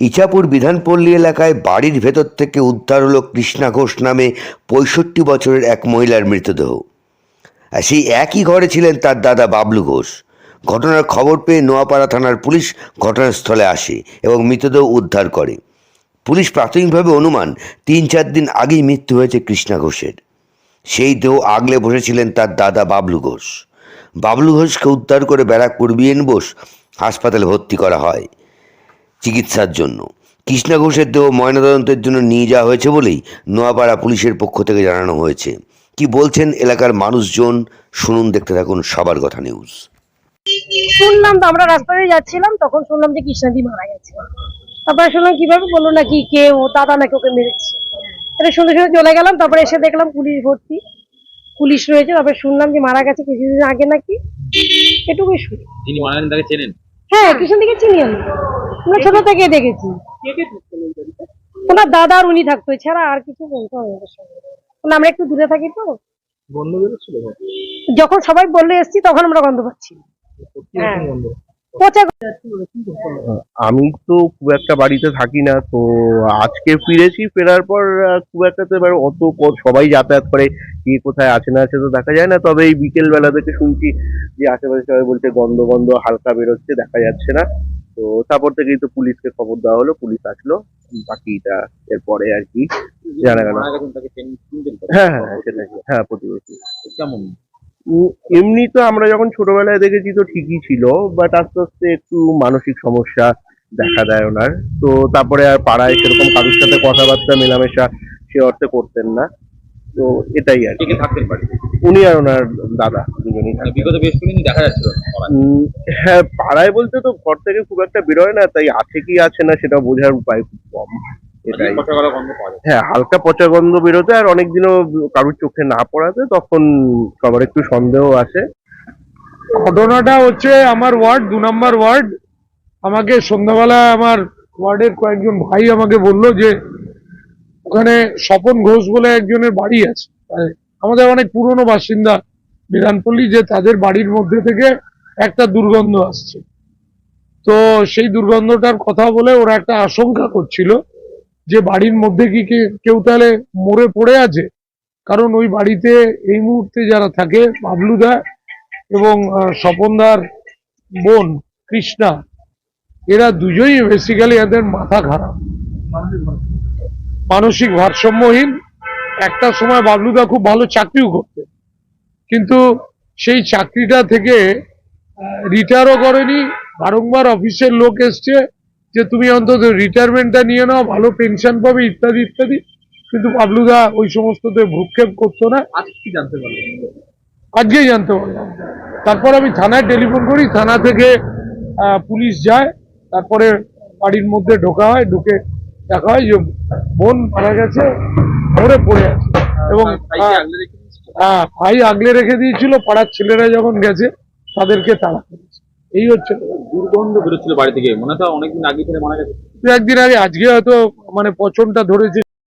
ইছাপুর বিধানপল্লী এলাকায় বাড়ির ভেতর থেকে উদ্ধার হলো কৃষ্ণা ঘোষ নামে পঁয়ষট্টি বছরের এক মহিলার মৃতদেহ। আর সেই একই ঘরে ছিলেন তার দাদা বাবলু ঘোষ। ঘটনার খবর পেয়ে নোয়াপাড়া থানার পুলিশ ঘটনাস্থলে আসে এবং মৃতদেহ উদ্ধার করে। পুলিশ প্রাথমিকভাবে অনুমান, তিন চার দিন আগেই মৃত্যু হয়েছে কৃষ্ণা ঘোষের। সেই দেহ আগলে বসেছিলেন তার দাদা বাবলু ঘোষ। বাবলু ঘোষকে উদ্ধার করে ব্যারাকপুর বিএন বোস হাসপাতালে ভর্তি করা হয়। চিকিৎসার জন্য। কৃষ্ণা ঘোষের দেহ ময়নাতদন্তের জন্য নিয়ে যাওয়া হয়েছে বলেই নোয়াপাড়া পুলিশের পক্ষ থেকে জানানো হয়েছে। কি বলছেন এলাকার মানুষজন? শুনুন দেখতে থাকুন সবার কথা নিউজ। শুনলাম তো আমরা রাস্তাতে যাচ্ছিলাম তখন শুনলাম যে কৃষ্ণাদি মারা গেছে। তারপরে শুনলাম কীভাবে বলল নাকি কে ও দাদা নাকি ওকে মেরেছে? এটা শুনে শুনে চলে গেলাম তারপরে এসে দেখলাম পুলিশ ভর্তি। পুলিশ রয়েছে তারপরে শুনলাম যে মারা গেছে কিছুদিন আগে নাকি। এটুকুই শুনি। যিনি মারা গেছেন তাকে চেনেন? হ্যাঁ কৃষ্ণ দিকে চিনি আমি। আমরা ছোট থেকে দেখেছি। ওনার দাদা আর উনি থাকতো এছাড়া আর কিছু বলতো আমরা একটু দূরে থাকি তো? যখন সবাই বললে এসছি তখন আমরা গন্ধ পাচ্ছি হ্যাঁ। আমি তো খুব একটা বাড়িতে থাকি না তো আজকে ফিরেছি ফেরার পর খুব একটা তো এবার অত সবাই যাতায়াত করে কে কোথায় আছে না আছে তো দেখা যায় না। তবে এই বিকেল বেলা থেকে শুনছি যে আশেপাশে সবাই বলছে গন্ধ গন্ধ হালকা বেরোচ্ছে দেখা যাচ্ছে না। তো তারপর থেকেই তো পুলিশকে খবর দেওয়া হলো পুলিশ আসলো বাকিটা এরপরে আর কি জানা গেল? হ্যাঁ হ্যাঁ হ্যাঁ, সেটাই হ্যাঁ প্রতিবেশী। কেমন? এমনি তো আমরা যখন ছোটবেলায় দেখেছি তো ঠিকই ছিল বাট আস্তে আস্তে একটু মানসিক সমস্যা দেখা দেয় ওনার। তো তারপরে আর পাড়ায় সেরকম কারোর সাথে কথাবার্তা মেলামেশা সে অর্থে করতেন না। তো এটাই আর কি থাকতেন বাড়িতে? উনি আর ওনার দাদা দুজনেই মানে বিগত বেশ কিছুদিন দেখা যাচ্ছিল হ্যাঁ পাড়ায় বলতে তো ঘর থেকে খুব একটা বেরোয় না তাই আছে কি আছে না সেটা বোঝার উপায় খুব কম। এটাই। যায়। হ্যাঁ হালকা পচা গন্ধ বেরোতে আর অনেকদিনও কারোর চোখে না পড়াতে তখন সবার একটু সন্দেহ আসে। ঘটনাটা হচ্ছে আমার ওয়ার্ড দু নম্বর ওয়ার্ড। আমাকে সন্ধ্যাবেলা আমার ওয়ার্ডের কয়েকজন ভাই আমাকে বলল যে ওখানে স্বপন ঘোষ বলে একজনের বাড়ি আছে। আহ, আমাদের অনেক পুরনো বাসিন্দা বিধানপল্লী যে তাদের বাড়ির মধ্যে থেকে একটা দুর্গন্ধ আসছে। তো সেই দুর্গন্ধটার কথা বলে ওরা একটা আশঙ্কা করছিল যে বাড়ির মধ্যে কি কেউ তাহলে মরে পড়ে আছে? কারণ ওই বাড়িতে এই মুহূর্তে যারা থাকে বাবলুদা এবং স্বপনদার বোন কৃষ্ণা এরা দুজনই বেসিক্যালি এদের মাথা খারাপ। মানসিক ভারসাম্যহীন। একটা সময় বাবলুদা খুব ভালো চাকরিও করতে কিন্তু সেই চাকরিটা থেকে রিটায়ারও করেনি। বারংবার অফিসের লোক এসছে যে তুমি অন্তত রিটায়ারমেন্টটা নিয়ে নাও ভালো পেনশন পাবে ইত্যাদি ইত্যাদি। কিন্তু বাবলুদা ওই সমস্ততে ভ্রুক্ষেপ করতো না। আজ কি জানতে আজকেই জানতে পারলাম। তারপর আমি থানায় টেলিফোন করি। থানা থেকে পুলিশ যায়। তারপরে বাড়ির মধ্যে ঢোকা হয়। ঢুকে দেখা হয় যে বোন মারা গেছে ঘরে পড়ে আছে এবং দিয়েছিল? হ্যাঁ ভাই আগলে রেখে দিয়েছিল পাড়ার ছেলেরা যখন গেছে তাদেরকে তাড়া করেছে এই হচ্ছে। দুর্গন্ধ বেরোচ্ছিল বাড়ি থেকে মনে হয় অনেকদিন আগে থেকে মারা গেছে একদিন আগে আজকে হয়তো মানে পচনটা ধরেছে